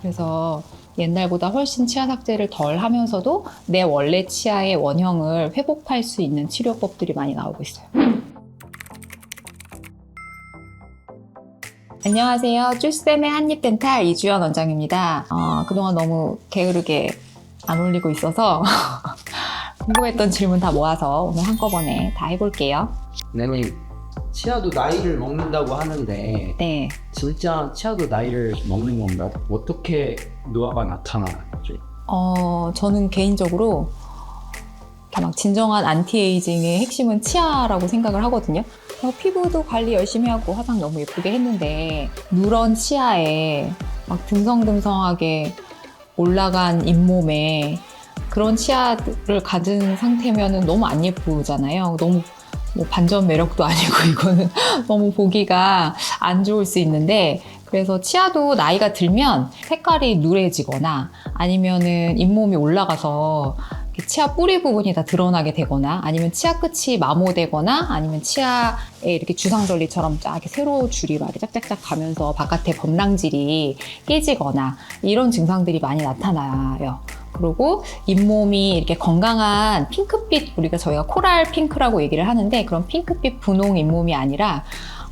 그래서 옛날보다 훨씬 치아 삭제를 덜 하면서도 내 원래 치아의 원형을 회복할 수 있는 치료법들이 많이 나오고 있어요. 안녕하세요. 쭈쌤의 한입덴탈 이주연 원장입니다. 어, 그동안 너무 게으르게 안 올리고 있어서 궁금했던 질문 다 모아서 오늘 한꺼번에 다 해볼게요. 네 네. 치아도 나이를 먹는다고 하는데 네. 진짜 치아도 나이를 먹는 건가? 어떻게 노화가 나타나죠? 어, 저는 개인적으로 이렇게 막 진정한 안티에이징의 핵심은 치아라고 생각을 하거든요. 어, 피부도 관리 열심히 하고 화장 너무 예쁘게 했는데 누런 치아에 막 듬성듬성하게 올라간 잇몸에 그런 치아를 가진 상태면은 너무 안 예쁘잖아요. 너무 뭐 반전 매력도 아니고 이거는 너무 보기가 안 좋을 수 있는데 그래서 치아도 나이가 들면 색깔이 누래지거나 아니면은 잇몸이 올라가서 치아 뿌리 부분이 다 드러나게 되거나 아니면 치아 끝이 마모되거나 아니면 치아에 이렇게 주상절리처럼 쫙 세로 줄이 막 짝짝짝 가면서 바깥에 범랑질이 깨지거나 이런 증상들이 많이 나타나요. 그리고 잇몸이 이렇게 건강한 핑크빛 우리가 저희가 코랄 핑크라고 얘기를 하는데 그런 핑크빛 분홍 잇몸이 아니라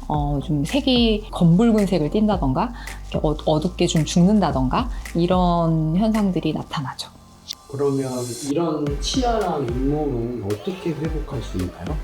어, 좀 색이 검붉은 색을 띈다던가 어- 어둡게 좀 죽는다던가 이런 현상들이 나타나죠. 그러면 이런 치아랑 잇몸은 어떻게 회복할 수 있나요?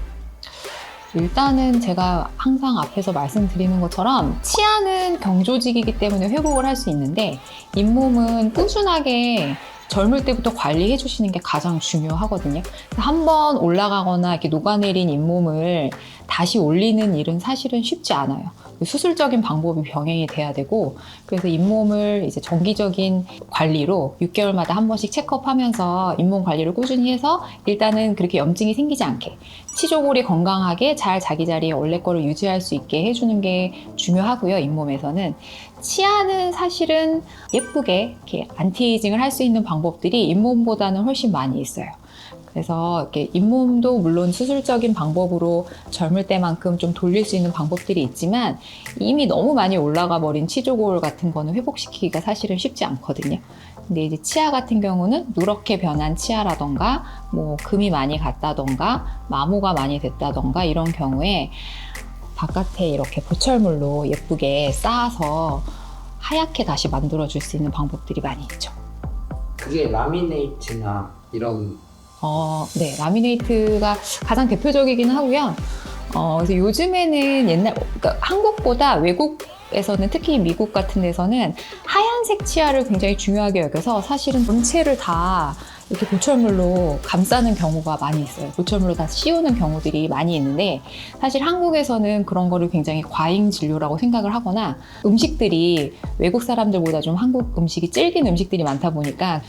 일단은 제가 항상 앞에서 말씀드리는 것처럼 치아는 경조직이기 때문에 회복을 할 수 있는데 잇몸은 꾸준하게 젊을 때부터 관리해 주시는 게 가장 중요하거든요. 한 번 올라가거나 이렇게 녹아내린 잇몸을 다시 올리는 일은 사실은 쉽지 않아요. 수술적인 방법이 병행이 돼야 되고 그래서 잇몸을 이제 정기적인 관리로 6개월마다 한 번씩 체크업하면서 잇몸 관리를 꾸준히 해서 일단은 그렇게 염증이 생기지 않게 치조골이 건강하게 잘 자기 자리에 원래 거를 유지할 수 있게 해주는 게 중요하고요. 잇몸에서는 치아는 사실은 예쁘게 이렇게 안티에이징을 할 수 있는 방법들이 잇몸보다는 훨씬 많이 있어요. 그래서 이렇게 잇몸도 물론 수술적인 방법으로 젊을 때만큼 좀 돌릴 수 있는 방법들이 있지만 이미 너무 많이 올라가 버린 치조골 같은 거는 회복시키기가 사실은 쉽지 않거든요. 근데 이제 치아 같은 경우는 누렇게 변한 치아라던가 뭐 금이 많이 갔다던가 마모가 많이 됐다던가 이런 경우에 바깥에 이렇게 보철물로 예쁘게 쌓아서 하얗게 다시 만들어 줄 수 있는 방법들이 많이 있죠. 그게 라미네이트나 이런 어, 네, 라미네이트가 가장 대표적이긴 하고요. 어, 그래서 요즘에는 옛날, 그러니까 한국보다 외국에서는 특히 미국 같은 데서는 하얀색 치아를 굉장히 중요하게 여겨서 사실은 전체를 다 이렇게 보철물로 감싸는 경우가 많이 있어요. 보철물로 다 씌우는 경우들이 많이 있는데 사실 한국에서는 그런 거를 굉장히 과잉 진료라고 생각을 하거나 음식들이 외국 사람들보다 좀 한국 음식이 질긴 음식들이 많다 보니까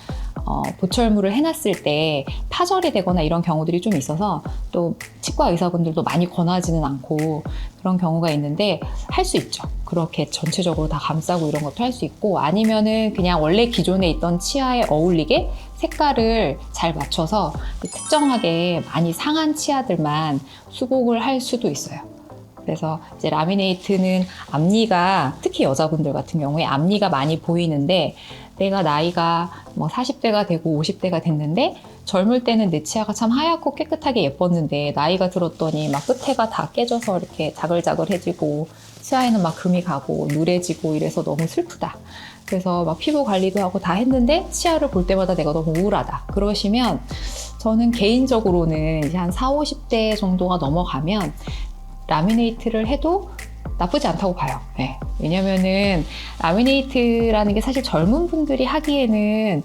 어, 보철물을 해놨을 때 파절이 되거나 이런 경우들이 좀 있어서 또 치과 의사분들도 많이 권하지는 않고 그런 경우가 있는데 할 수 있죠. 그렇게 전체적으로 다 감싸고 이런 것도 할 수 있고 아니면은 그냥 원래 기존에 있던 치아에 어울리게 색깔을 잘 맞춰서 특정하게 많이 상한 치아들만 수복을 할 수도 있어요. 그래서 이제 라미네이트는 앞니가 특히 여자분들 같은 경우에 앞니가 많이 보이는데 내가 나이가 뭐 40대가 되고 50대가 됐는데 젊을 때는 내 치아가 참 하얗고 깨끗하게 예뻤는데 나이가 들었더니 막 끝에가 다 깨져서 이렇게 자글자글해지고 치아에는 막 금이 가고 누래지고 이래서 너무 슬프다. 그래서 막 피부 관리도 하고 다 했는데 치아를 볼 때마다 내가 너무 우울하다. 그러시면 저는 개인적으로는 이제 한 4, 50대 정도가 넘어가면 라미네이트를 해도 나쁘지 않다고 봐요. 네. 왜냐면은 라미네이트라는 게 사실 젊은 분들이 하기에는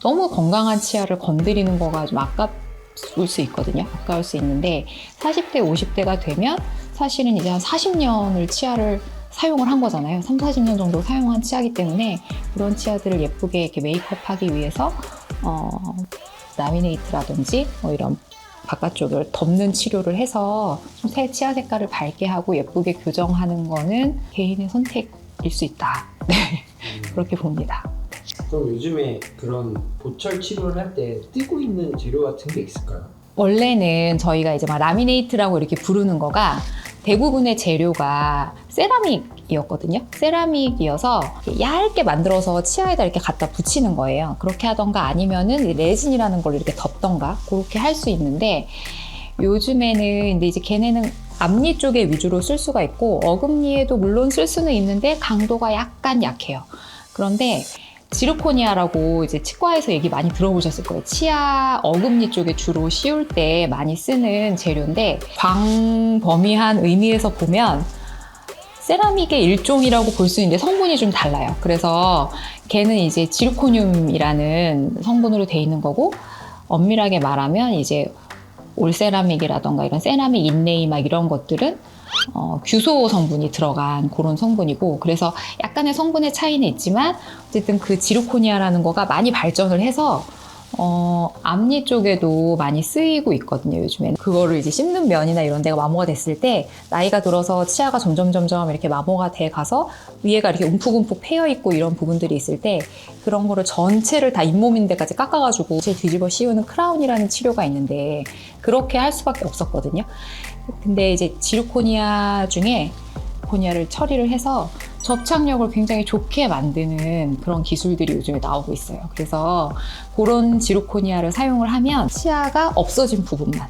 너무 건강한 치아를 건드리는 거가 좀 아까울 수 있거든요. 아까울 수 있는데 40대, 50대가 되면 사실은 이제 한 40년을 치아를 사용을 한 거잖아요. 3, 40년 정도 사용한 치아기 때문에 그런 치아들을 예쁘게 이렇게 메이크업 하기 위해서 어, 라미네이트라든지 뭐 이런 바깥쪽을 덮는 치료를 해서 좀 새 치아 색깔을 밝게 하고 예쁘게 교정하는 거는 개인의 선택일 수 있다. 네, 그렇게 봅니다. 그럼 요즘에 그런 보철 치료를 할 때 뜨고 있는 재료 같은 게 있을까요? 원래는 저희가 이제 막 라미네이트라고 이렇게 부르는 거가 대부분의 재료가 세라믹 세라믹이었거든요. 세라믹이어서 얇게 만들어서 치아에다 이렇게 갖다 붙이는 거예요. 그렇게 하던가 아니면은 이 레진이라는 걸 이렇게 덮던가 그렇게 할 수 있는데 요즘에는 근데 이제 걔네는 앞니 쪽에 위주로 쓸 수가 있고 어금니에도 물론 쓸 수는 있는데 강도가 약간 약해요. 그런데 지르코니아라고 이제 치과에서 얘기 많이 들어보셨을 거예요. 치아 어금니 쪽에 주로 씌울 때 많이 쓰는 재료인데 광범위한 의미에서 보면 세라믹의 일종이라고 볼 수 있는데 성분이 좀 달라요. 그래서 걔는 이제 지르코늄이라는 성분으로 돼 있는 거고 엄밀하게 말하면 이제 올세라믹이라던가 이런 세라믹 인레이 막 이런 것들은 어, 규소 성분이 들어간 그런 성분이고 그래서 약간의 성분의 차이는 있지만 어쨌든 그 지르코니아라는 거가 많이 발전을 해서 어, 앞니 쪽에도 많이 쓰이고 있거든요, 요즘에는. 그거를 이제 씹는 면이나 이런 데가 마모가 됐을 때, 나이가 들어서 치아가 점점 점점 이렇게 마모가 돼 가서 위에가 이렇게 움푹움푹 패여 있고 이런 부분들이 있을 때, 그런 거를 전체를 다 잇몸인데까지 깎아가지고 제 뒤집어 씌우는 크라운이라는 치료가 있는데, 그렇게 할 수밖에 없었거든요. 근데 이제 지르코니아 중에 코니아를 처리를 해서 접착력을 굉장히 좋게 만드는 그런 기술들이 요즘에 나오고 있어요. 그래서 그런 지르코니아를 사용을 하면 치아가 없어진 부분만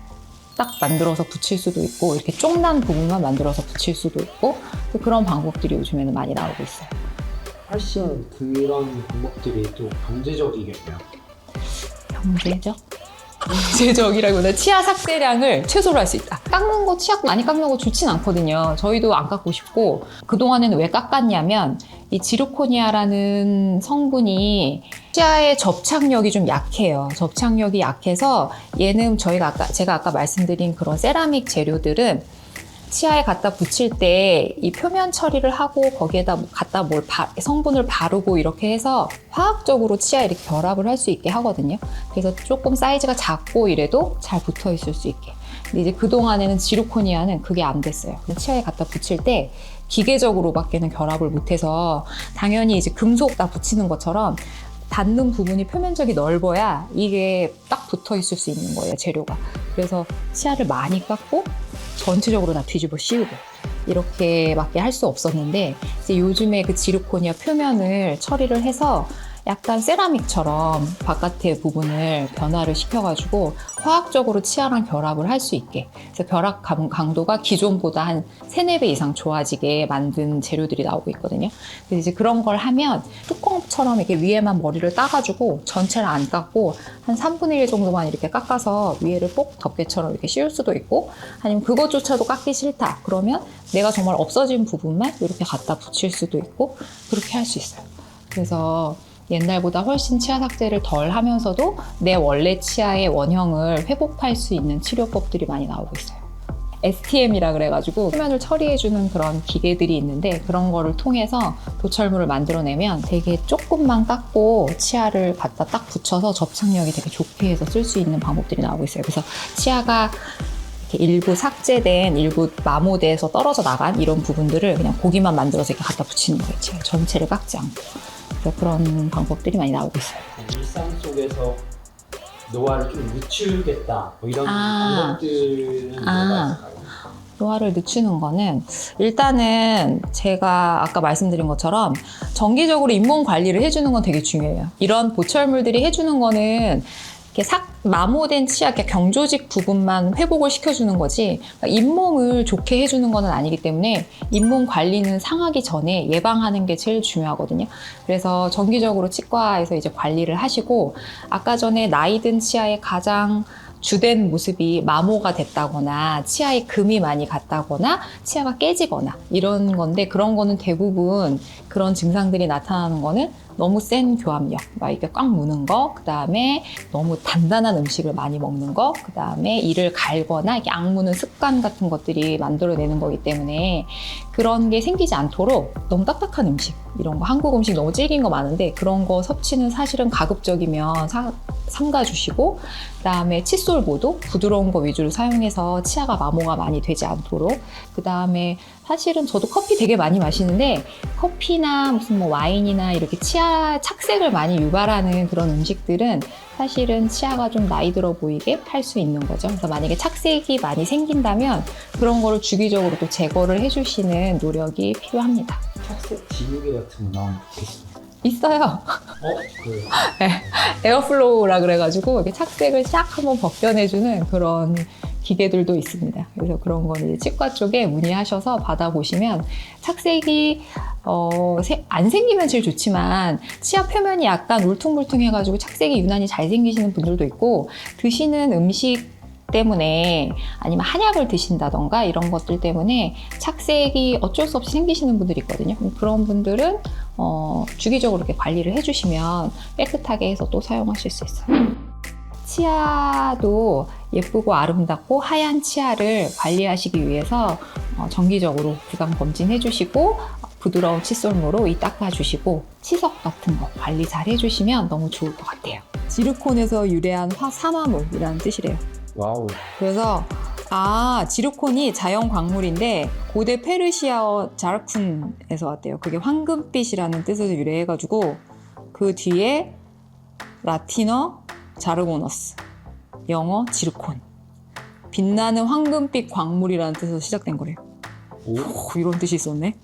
딱 만들어서 붙일 수도 있고 이렇게 쪽난 부분만 만들어서 붙일 수도 있고 그런 방법들이 요즘에는 많이 나오고 있어요. 훨씬 그런 방법들이 또 경제적이겠네요. 경제적? 경제적이라기보다 치아 삭제량을 최소로 할 수 있다. 깎는 거 치아 많이 깎는 거 좋진 않거든요. 저희도 안 깎고 싶고 그동안에는 왜 깎았냐면 이 지르코니아라는 성분이 치아의 접착력이 좀 약해요. 접착력이 약해서 얘는 저희가 아까 제가 아까 말씀드린 그런 세라믹 재료들은 치아에 갖다 붙일 때 이 표면 처리를 하고 거기에다 뭐 갖다 뭘 바- 성분을 바르고 이렇게 해서 화학적으로 치아에 이렇게 결합을 할 수 있게 하거든요. 그래서 조금 사이즈가 작고 이래도 잘 붙어 있을 수 있게. 근데 이제 그동안에는 지르코니아는 그게 안 됐어요. 치아에 갖다 붙일 때 기계적으로 밖에는 결합을 못해서 당연히 이제 금속 다 붙이는 것처럼 닿는 부분이 표면적이 넓어야 이게 딱 붙어 있을 수 있는 거예요, 재료가. 그래서 치아를 많이 깎고 전체적으로 다 뒤집어 씌우고 이렇게밖에 할 수 없었는데 요즘에 그 지르코니아 표면을 처리를 해서 약간 세라믹처럼 바깥의 부분을 변화를 시켜가지고 화학적으로 치아랑 결합을 할 수 있게 그래서 결합 강- 강도가 기존보다 한 3, 4배 이상 좋아지게 만든 재료들이 나오고 있거든요. 그래서 이제 그런 걸 하면 뚜껑처럼 이렇게 위에만 머리를 따가지고 전체를 안 깎고 한 3분의 1 정도만 이렇게 깎아서 위에를 꼭 덮개처럼 이렇게 씌울 수도 있고 아니면 그것조차도 깎기 싫다. 그러면 내가 정말 없어진 부분만 이렇게 갖다 붙일 수도 있고 그렇게 할 수 있어요. 그래서 옛날보다 훨씬 치아 삭제를 덜 하면서도 내 원래 치아의 원형을 회복할 수 있는 치료법들이 많이 나오고 있어요. STM이라 그래가지고 표면을 처리해주는 그런 기계들이 있는데 그런 거를 통해서 도철물을 만들어내면 되게 조금만 깎고 치아를 갖다 딱 붙여서 접착력이 되게 좋게 해서 쓸 수 있는 방법들이 나오고 있어요. 그래서 치아가 일부 삭제된, 일부 마모돼서 떨어져 나간 이런 부분들을 그냥 고기만 만들어서 이렇게 갖다 붙이는 거예요. 치아 전체를 깎지 않고. 그런 방법들이 많이 나오고 있어요. 일상 속에서 노화를 좀 늦추겠다 뭐 이런 아. 방법들은 아. 뭐가 있을까요? 노화를 늦추는 거는 일단은 제가 아까 말씀드린 것처럼 정기적으로 잇몸 관리를 해주는 건 되게 중요해요. 이런 보철물들이 해주는 거는 이렇게 삭 마모된 치아 이렇게 경조직 부분만 회복을 시켜주는 거지 그러니까 잇몸을 좋게 해주는 거는 아니기 때문에 잇몸 관리는 상하기 전에 예방하는 게 제일 중요하거든요. 그래서 정기적으로 치과에서 이제 관리를 하시고 아까 전에 나이 든 치아의 가장 주된 모습이 마모가 됐다거나 치아에 금이 많이 갔다거나 치아가 깨지거나 이런 건데 그런 거는 대부분 그런 증상들이 나타나는 거는 너무 센 교합력, 막 이렇게 꽉 무는 거, 그 다음에 너무 단단한 음식을 많이 먹는 거, 그 다음에 이를 갈거나 이렇게 악무는 습관 같은 것들이 만들어내는 거기 때문에 그런 게 생기지 않도록 너무 딱딱한 음식, 이런 거 한국 음식 너무 질긴 거 많은데 그런 거 섭취는 사실은 가급적이면 사- 삼가주시고 그다음에 칫솔보도 부드러운 거 위주로 사용해서 치아가 마모가 많이 되지 않도록 그다음에 사실은 저도 커피 되게 많이 마시는데 커피나 무슨 뭐 와인이나 이렇게 치아 착색을 많이 유발하는 그런 음식들은 사실은 치아가 좀 나이 들어 보이게 할수 있는 거죠. 그래서 만약에 착색이 많이 생긴다면 그런 거를 주기적으로 또 제거를 해주시는 노력이 필요합니다. 착색 지우개 같은 거 나오면 좋겠어. 있어요. 어? 그 에어플로우라 그래가지고 이렇게 착색을 싹 한번 벗겨내주는 그런 기계들도 있습니다. 그래서 그런 거는 이제 치과 쪽에 문의하셔서 받아보시면 착색이 어, 세- 안 생기면 제일 좋지만 치아 표면이 약간 울퉁불퉁해가지고 착색이 유난히 잘 생기시는 분들도 있고 드시는 음식 때문에 아니면 한약을 드신다던가 이런 것들 때문에 착색이 어쩔 수 없이 생기시는 분들이 있거든요. 그런 분들은 어, 주기적으로 이렇게 관리를 해주시면 깨끗하게 해서 또 사용하실 수 있어요. 치아도 예쁘고 아름답고 하얀 치아를 관리하시기 위해서 어, 정기적으로 구강 검진해 주시고 부드러운 칫솔모로 이 닦아주시고 치석 같은 거 관리 잘 해주시면 너무 좋을 것 같아요. 지르콘에서 유래한 화 산화물이라는 뜻이래요. 와우. 그래서 아 지르콘이 자연 광물인데 고대 페르시아어 자르쿤에서 왔대요. 그게 황금빛이라는 뜻에서 유래해가지고 그 뒤에 라틴어 자르고너스, 영어 지르콘, 빛나는 황금빛 광물이라는 뜻에서 시작된 거래요. 오. 오, 이런 뜻이 있었네.